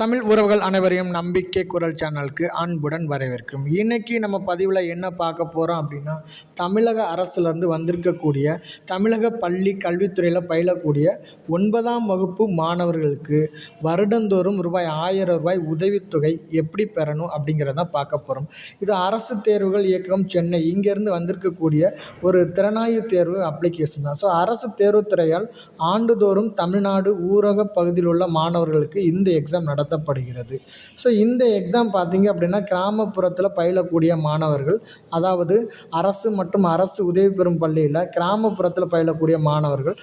தமிழ் உறவுகள் அனைவரையும் நம்பிக்கை குரல் சேனலுக்கு அன்புடன் வரவேற்கும். இன்றைக்கி நம்ம பதிவில் என்ன பார்க்க போகிறோம் அப்படின்னா தமிழக அரசுலேருந்து வந்திருக்கக்கூடிய தமிழக பள்ளி கல்வித்துறையில் பயிலக்கூடிய ஒன்பதாம் வகுப்பு மாணவர்களுக்கு வருடந்தோறும் ரூபாய் ஆயிரம் ரூபாய் உதவித்தொகை எப்படி பெறணும் அப்படிங்கிறத பார்க்க போகிறோம் இது அரசு தேர்வுகள் இயக்கம் சென்னை. இங்கேருந்து வந்திருக்கக்கூடிய ஒரு திறனாய்வு தேர்வு அப்ளிகேஷன் தான். ஸோ அரசு தேர்வுத்துறையால் ஆண்டுதோறும் தமிழ்நாடு ஊரக பகுதியில் உள்ள மாணவர்களுக்கு இந்த எக்ஸாம் நடத்தப்படுகிறது ஸோ இந்த எக்ஸாம் பார்த்தீங்க அப்படின்னா கிராமப்புறத்தில் பயிலக்கூடிய மாணவர்கள் அதாவது அரசு மற்றும் அரசு உதவி பெறும் பள்ளியில் கிராமப்புறத்தில் பயிலக்கூடிய மாணவர்கள்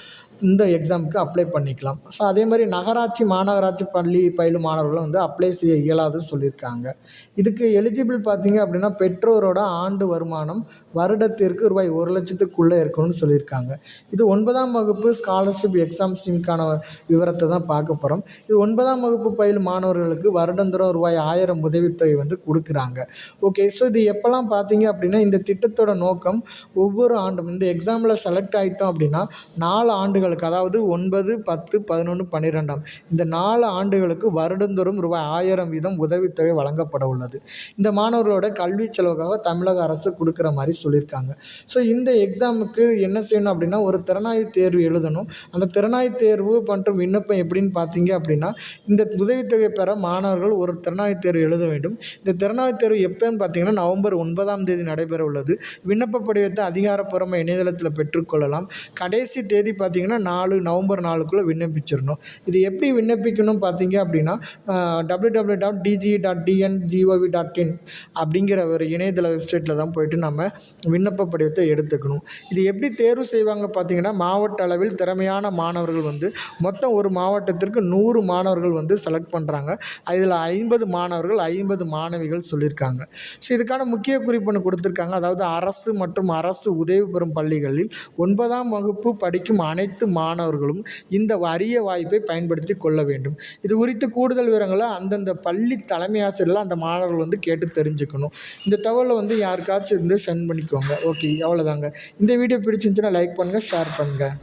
இந்த எக்ஸாமுக்கு அப்ளை பண்ணிக்கலாம். ஸோ அதே மாதிரி நகராட்சி மாநகராட்சி பள்ளி பயிலும் மாணவர்களும் வந்து அப்ளை செய்ய இயலாதுன்னு சொல்லியிருக்காங்க. இதுக்கு எலிஜிபிள் பார்த்தீங்க அப்படின்னா பெற்றோரோட ஆண்டு வருமானம் வருடத்திற்கு ரூபாய் ஒரு லட்சத்துக்குள்ளே இருக்கணும்னு சொல்லியிருக்காங்க. இது ஒன்பதாம் வகுப்பு ஸ்காலர்ஷிப் எக்ஸாம் விவரத்தை தான் பார்க்க போகிறோம் இது ஒன்பதாம் வகுப்பு பயிலும் மாணவர்களுக்கு வருடந்தோறும் ரூபாய் ஆயிரம் உதவித்தொகை வந்து கொடுக்குறாங்க. ஓகே ஸோ இது எப்போல்லாம் பார்த்தீங்க அப்படின்னா இந்த திட்டத்தோட நோக்கம் ஒவ்வொரு ஆண்டும் இந்த எக்ஸாமில் செலக்ட் ஆகிட்டோம் அப்படின்னா நாலு ஆண்டுகளுக்கு அதாவது ஒன்பது பத்து பதினொன்று பன்னிரெண்டாம். இந்த நாலு ஆண்டுகளுக்கு வருடந்தோறும் ரூபாய் ஆயிரம் வீதம் உதவித்தொகை வழங்கப்பட உள்ளது. இந்த மாணவர்களோட கல்வி செலவுக்காக தமிழக அரசு கொடுக்குற மாதிரி சொல்லியிருக்காங்க. ஸோ இந்த எக்ஸாமுக்கு என்ன செய்யணும் அப்படின்னா ஒரு திறனாய்வு தேர்வு எழுதணும். அந்த திறனாய்வு தேர்வு மற்றும் விண்ணப்பம் எப்படின்னு பார்த்தீங்க அப்படின்னா இந்த உதவித்தொகை பெற மாணவர்கள் ஒரு திறனாய்வு தேர்வு எழுத வேண்டும். இந்த திறனாய்வு தேர்வு எப்போன்னு பார்த்தீங்கன்னா நவம்பர் ஒன்பதாம் தேதி நடைபெற உள்ளது. விண்ணப்ப படிவத்தை அதிகாரப்பூர்வ இணையதளத்தில் பெற்றுக்கொள்ளலாம். கடைசி தேதி பார்த்தீங்கன்னா நாலு நவம்பர் நாலுக்குள்ளே விண்ணப்பிச்சிடணும். இது எப்படி விண்ணப்பிக்கணும் பார்த்தீங்க அப்படின்னா W W dot DG dot TN GOV dot in அப்படிங்கிற ஒரு இணையதள வெப்சைட்டில் தான் போயிட்டு நம்ம விண்ணப்ப படிவத்தை எடுத்துக்கணும். இது எப்படி தேர்வு செய்வாங்க பார்த்தீங்கன்னா மாவட்ட அளவில் திறமையான மாணவர்கள் வந்து மொத்தம் ஒரு மாவட்டத்திற்கு நூறு மாணவர்கள் வந்து செலக்ட் பண்ணுறாங்க இதில் ஐம்பது மாணவர்கள் ஐம்பது மாணவிகள் சொல்லியிருக்காங்க. ஸோ இதுக்கான முக்கிய குறிப்புன்னு கொடுத்துருக்காங்க. அதாவது அரசு மற்றும் அரசு உதவி பெறும் பள்ளிகளில் ஒன்பதாம் வகுப்பு படிக்கும் அனைத்து அனைத்து மாணவர்களும் இந்த அரிய வாய்ப்பை பயன்படுத்தி கொள்ள வேண்டும். இது குறித்து கூடுதல் விவரங்களை அந்தந்த பள்ளி தலைமை ஆசிரியர்கள் அந்த மாணவர்கள் வந்து கேட்டு தெரிஞ்சுக்கணும். இந்த தகவலை வந்து யாருக்காச்சும் இருந்து சென்ட் பண்ணிக்கோங்க. ஓகே அவ்வளோதாங்க இந்த வீடியோ பிடிச்சிருந்துச்சுன்னா லைக் பண்ணுங்கள் ஷேர் பண்ணுங்கள்